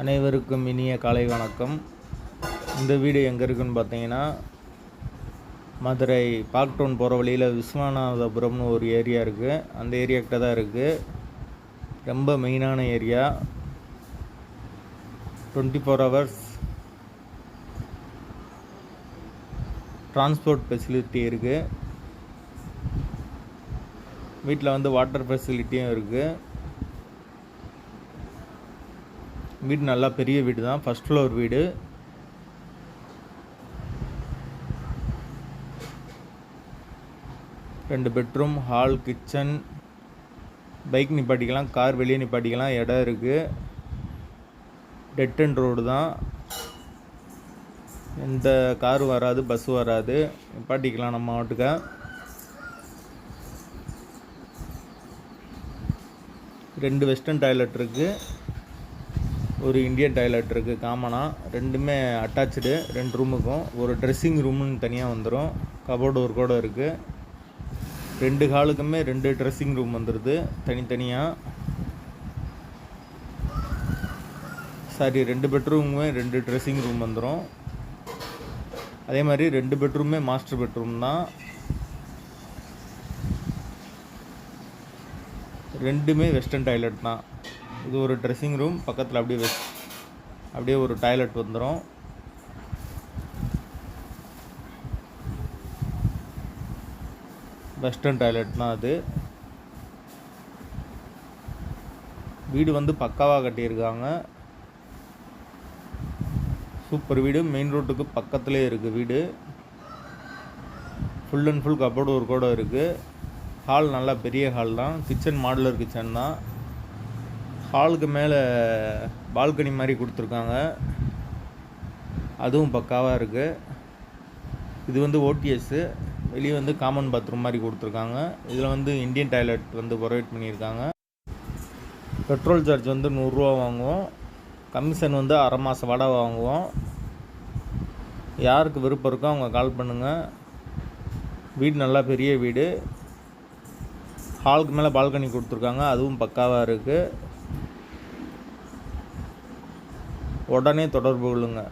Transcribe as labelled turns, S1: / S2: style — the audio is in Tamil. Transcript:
S1: அனைவருக்கும் இனிய காலை வணக்கம். இந்த வீடு எங்கே இருக்குன்னு பார்த்தீங்கன்னா மதுரை பார்க் டவுன் போகிற வழியில் விஸ்வநாதபுரம்னு ஒரு ஏரியா இருக்குது அந்த ஏரியாக்கிட்ட தான் இருக்குது ரொம்ப மெயினான area. Twenty four hours transport facility இருக்குது வீட்டில் வந்து வாட்டர் ஃபெசிலிட்டியும் இருக்குது வீடு நல்லா பெரிய வீடு தான். ஃபஸ்ட் ஃப்ளோர் வீடு. ரெண்டு பெட்ரூம் ஹால் கிச்சன் பைக் நிப்பாட்டிக்கலாம் கார் வெளியே நிப்பாட்டிக்கலாம் இடம் இருக்குது டெட் அண்ட் ரோடு தான். எந்த கார் வராது பஸ் வராது. நிப்பாட்டிக்கலாம் நம்ம மாட்டுக்க ரெண்டு வெஸ்டர்ன் டாய்லெட் இருக்குது ஒரு இந்தியன் டாய்லெட் இருக்குது காமனாக ரெண்டுமே அட்டாச்சு ரெண்டு ரூமுக்கும் ஒரு ட்ரெஸ்ஸிங் ரூமுன்னு தனியாக வந்துடும் கபோர்டு ஒரு கூட இருக்குது ரெண்டு ஹாலுக்குமே ரெண்டு ட்ரெஸ்ஸிங் ரூம் வந்துடுது தனித்தனியாக சாரி ரெண்டு பெட்ரூமுமே ரெண்டு ட்ரெஸ்ஸிங் ரூம் வந்துடும் அதே மாதிரி ரெண்டு பெட்ரூமே மாஸ்டர் பெட்ரூம் தான். ரெண்டுமே வெஸ்டர்ன் டாய்லெட் தான். இது ஒரு ட்ரெஸ்ஸிங் ரூம் பக்கத்தில் அப்படியே வெஸ் அப்படியே ஒரு டாய்லெட் வந்துடும் வெஸ்டர்ன் டாய்லெட் தான் அது. வீடு வந்து பக்காவாக கட்டியிருக்காங்க. சூப்பர் வீடு. மெயின் ரோட்டுக்கு பக்கத்துலேயே இருக்குது வீடு. ஃபுல் அண்ட் ஃபுல் கபோர்டு ஒரு கூட இருக்குது ஹால் நல்லா பெரிய ஹால் தான். கிச்சன் மாடுலர் கிச்சன் தான். ஹாலுக்கு மேலே பால்கனி மாதிரி கொடுத்துருக்காங்க. அதுவும் பக்காவாக இருக்குது இது வந்து ஓடிஎஸ்ஸு வெளியே வந்து காமன் பாத்ரூம் மாதிரி கொடுத்துருக்காங்க. இதில் வந்து இந்தியன் டாய்லெட் வந்து ப்ரொவைட் பண்ணியிருக்காங்க. பெட்ரோல் சார்ஜ் வந்து நூறுரூவா வாங்குவோம். கமிஷன் வந்து அரை மாத வாடகை வாங்குவோம். யாருக்கு விருப்பம் இருக்கோ அவங்க கால் பண்ணுங்கள் வீடு நல்லா பெரிய வீடு. ஹாலுக்கு மேலே பால்கனி கொடுத்துருக்காங்க. அதுவும் பக்காவாக இருக்குது உடனே தொடர்பு கொள்ளுங்கள்